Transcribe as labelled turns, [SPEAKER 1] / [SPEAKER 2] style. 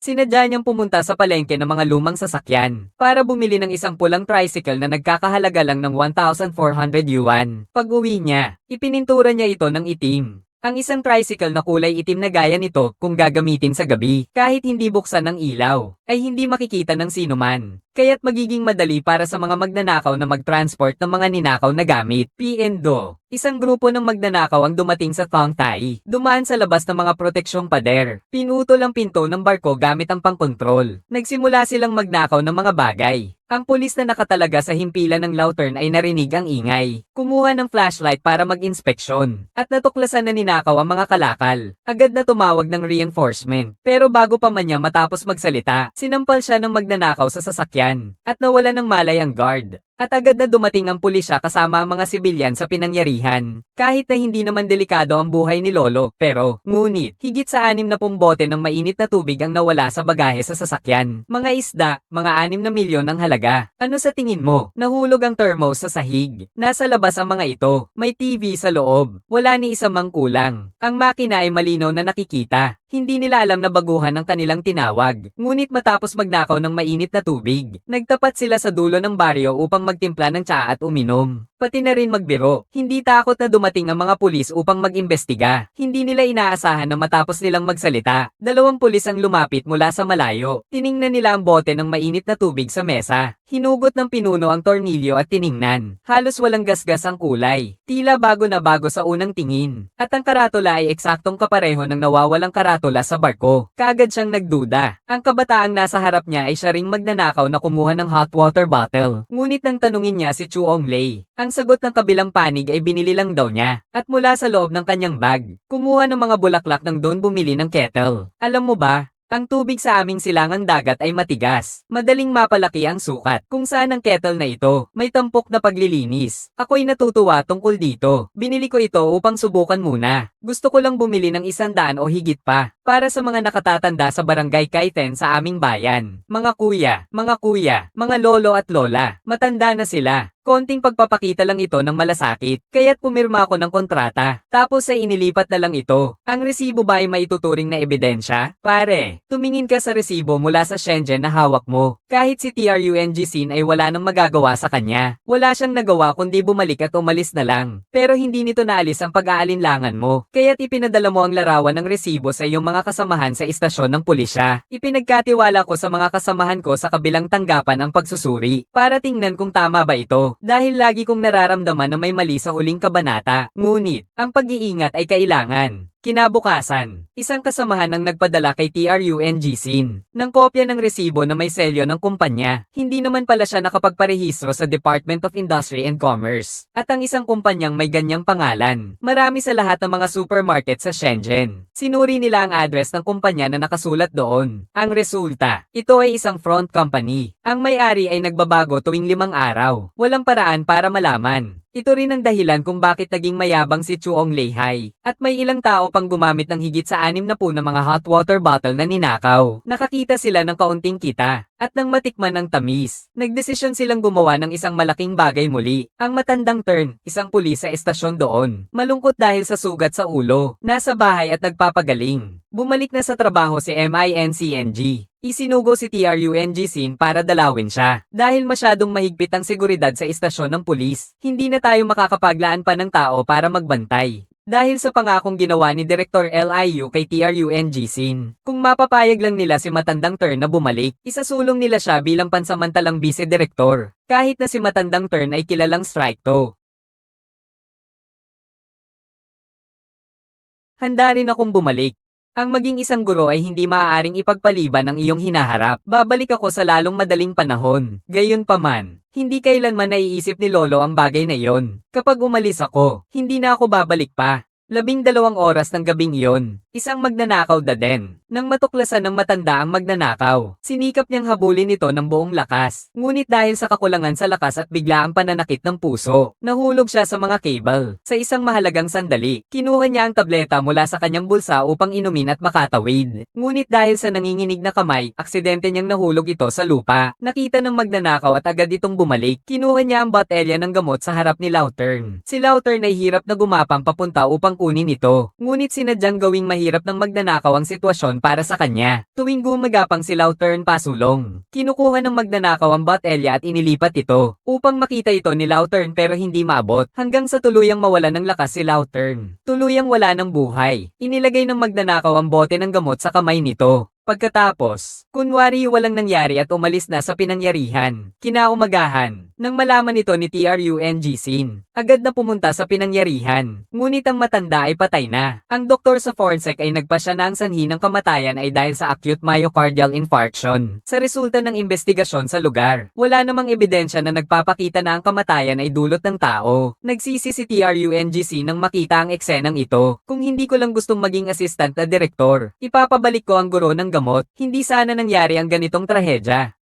[SPEAKER 1] Sinadya niyang pumunta sa palengke ng mga lumang sasakyan para bumili ng isang pulang tricycle na nagkakahalaga lang ng 1,400 yuan. Pag uwi niya, ipinintura niya ito ng itim. Ang isang tricycle na kulay itim na gaya nito kung gagamitin sa gabi, kahit hindi buksan ng ilaw, ay hindi makikita ng sino man. Kaya't magiging madali para sa mga magnanakaw na mag-transport ng mga ninakaw na gamit. PNDO Isang grupo ng magnanakaw ang dumating sa Thong Tai. Dumaan sa labas ng mga proteksyong pader. Pinutol ang pinto ng barko gamit ang pangkontrol. Nagsimula silang magnakaw ng mga bagay. Ang pulis na nakatalaga sa himpilan ng Lautern ay narinig ang ingay. Kumuha ng flashlight para mag-inspeksyon. At natuklasan na ninakaw ang mga kalakal. Agad na tumawag ng reinforcement. Pero bago pa man niya matapos magsalita, sinampal siya ng magnanakaw sa sasakyan. At nawala ng malay ang guard. At agad na dumating ang pulisya kasama ang mga sibilyan sa pinangyarihan. Kahit na hindi naman delikado ang buhay ni Lolo, pero, ngunit, higit sa anim na bote ng mainit na tubig ang nawala sa bagahe sa sasakyan. Mga isda, mga anim na milyon ang halaga. Ano sa tingin mo? Nahulog ang thermos sa sahig. Nasa labas ang mga ito. May TV sa loob. Wala ni isang mang kulang. Ang makina ay malinaw na nakikita. Hindi nila alam na baguhan ang kanilang tinawag. Ngunit matapos magnakaw ng mainit na tubig, nagtapat sila sa dulo ng baryo upang magtimpla ng tsaa at uminom. Pati na rin magbiro. Hindi takot na dumating ang mga pulis upang mag-imbestiga. Hindi nila inaasahan na matapos nilang magsalita. Dalawang pulis ang lumapit mula sa malayo. Tiningnan nila ang bote ng mainit na tubig sa mesa. Hinugot ng pinuno ang tornilyo at tiningnan. Halos walang gasgas ang kulay. Tila bago na bago sa unang tingin. At ang karatula ay eksaktong kapareho ng nawawalang karatula sa barko. Kaagad siyang nagduda. Ang kabataang nasa harap niya ay siya ring magnanakaw na kumuha ng hot water bottle. Ngunit nang tanungin niya si Chu Ong Lei, ang sagot ng kabilang panig ay binili lang daw niya. At mula sa loob ng kanyang bag, kumuha ng mga bulaklak nang doon bumili ng kettle. Alam mo ba, ang tubig sa aming silangang dagat ay matigas. Madaling mapalaki ang sukat. Kung saan ang kettle na ito, may tampok na paglilinis. Ako'y natutuwa tungkol dito. Binili ko ito upang subukan muna. Gusto ko lang bumili ng isang daan o higit pa. Para sa mga nakatatanda sa barangay Kaiten sa aming bayan. Mga kuya, mga kuya, mga lolo at lola. Matanda na sila. Konting pagpapakita lang ito ng malasakit, kaya't pumirma ako ng kontrata. Tapos ay inilipat na lang ito. Ang resibo ba ay maituturing na ebidensya? Pare, tumingin ka sa resibo mula sa Shenzhen na hawak mo. Kahit si TRUNG Sin ay wala nang magagawa sa kanya. Wala siyang nagawa kundi bumalik at umalis na lang. Pero hindi nito naalis ang pag-aalinlangan mo. Kaya't ipinadala mo ang larawan ng resibo sa iyong mga kasamahan sa istasyon ng pulisya. Ipinagkatiwala ko sa mga kasamahan ko sa kabilang tanggapan ang pagsusuri para tingnan kung tama ba ito. Dahil lagi kong nararamdaman na may mali sa huling kabanata. Ngunit, ang pag-iingat ay kailangan. Kinabukasan, isang kasamahan ang nagpadala kay TRUNG Sin ng kopya ng resibo na may selyo ng kumpanya. Hindi naman pala siya nakapagparehistro sa Department of Industry and Commerce. At ang isang kumpanyang may ganyang pangalan. Marami sa lahat ng mga supermarket sa Shenzhen. Sinuri nila ang address ng kumpanya na nakasulat doon. Ang resulta, ito ay isang front company. Ang may-ari ay nagbabago tuwing limang araw. Walang paraan para malaman. Ito rin ang dahilan kung bakit naging mayabang si Chuong Leihai. At may ilang tao pang gumamit ng higit sa anim na po na mga hot water bottle na ninakaw. Nakakita sila ng kaunting kita. At nang matikman ng tamis, nagdesisyon silang gumawa ng isang malaking bagay muli. Ang matandang turn, isang pulis sa estasyon doon. Malungkot dahil sa sugat sa ulo. Nasa bahay at nagpapagaling. Bumalik na sa trabaho si MINCNG. Isinugo si TRUNG Sin para dalawin siya. Dahil masyadong mahigpit ang seguridad sa istasyon ng pulis, hindi na tayo makakapaglaan pa ng tao para magbantay. Dahil sa pangakong ginawa ni Director LIU kay TRUNG Sin. Kung mapapayag lang nila si matandang turn na bumalik, isasulong nila siya bilang pansamantalang vice-director. Kahit na si matandang turn ay kilalang strike to. Handa rin akong bumalik. Ang maging isang guro ay hindi maaaring ipagpaliban ang iyong hinaharap. Babalik ako sa lalong madaling panahon. Gayunpaman, hindi kailanman naiisip ni Lolo ang bagay na iyon. Kapag umalis ako, hindi na ako babalik pa. Labing dalawang oras ng gabing iyon, isang magnanakaw da din. Nang matuklasan ng matanda ang magnanakaw, sinikap niyang habulin ito ng buong lakas. Ngunit dahil sa kakulangan sa lakas at bigla ang pananakit ng puso, nahulog siya sa mga cable. Sa isang mahalagang sandali, kinuha niya ang tableta mula sa kanyang bulsa upang inumin at makatawid. Ngunit dahil sa nanginginig na kamay, aksidente niyang nahulog ito sa lupa. Nakita ng magnanakaw at agad itong bumalik. Kinuha niya ang botelya ng gamot sa harap ni Lautern. Si Lautern ay hirap na gumapang papunta upang kunin ito. Ngunit sinadyang gawing mahirap ng magnanakaw ang sitwasyon para sa kanya. Tuwing gumagapang si Lautern pasulong, kinukuha ng magnanakaw ang botelya at inilipat ito upang makita ito ni Lautern pero hindi maabot hanggang sa tuluyang mawala ng lakas si Lautern. Tuluyang wala ng buhay. Inilagay ng magnanakaw ang bote ng gamot sa kamay nito. Pagkatapos, kunwari walang nangyari at umalis na sa pinangyarihan. Kinaumagahan, nang malaman ito ni TRUNG Sin, agad na pumunta sa pinangyarihan. Ngunit ang matanda ay patay na. Ang doktor sa forensic ay nagpasya na ang sanhi ng kamatayan ay dahil sa acute myocardial infarction. Sa resulta ng investigasyon sa lugar, wala namang ebidensya na nagpapakita na ang kamatayan ay dulot ng tao. Nagsisi si TRUNGC nang makita ang eksenang ito. Kung hindi ko lang gustong maging assistant na direktor, ipapabalik ko ang guro ng gamot. Hindi sana nangyari ang ganitong trahedya.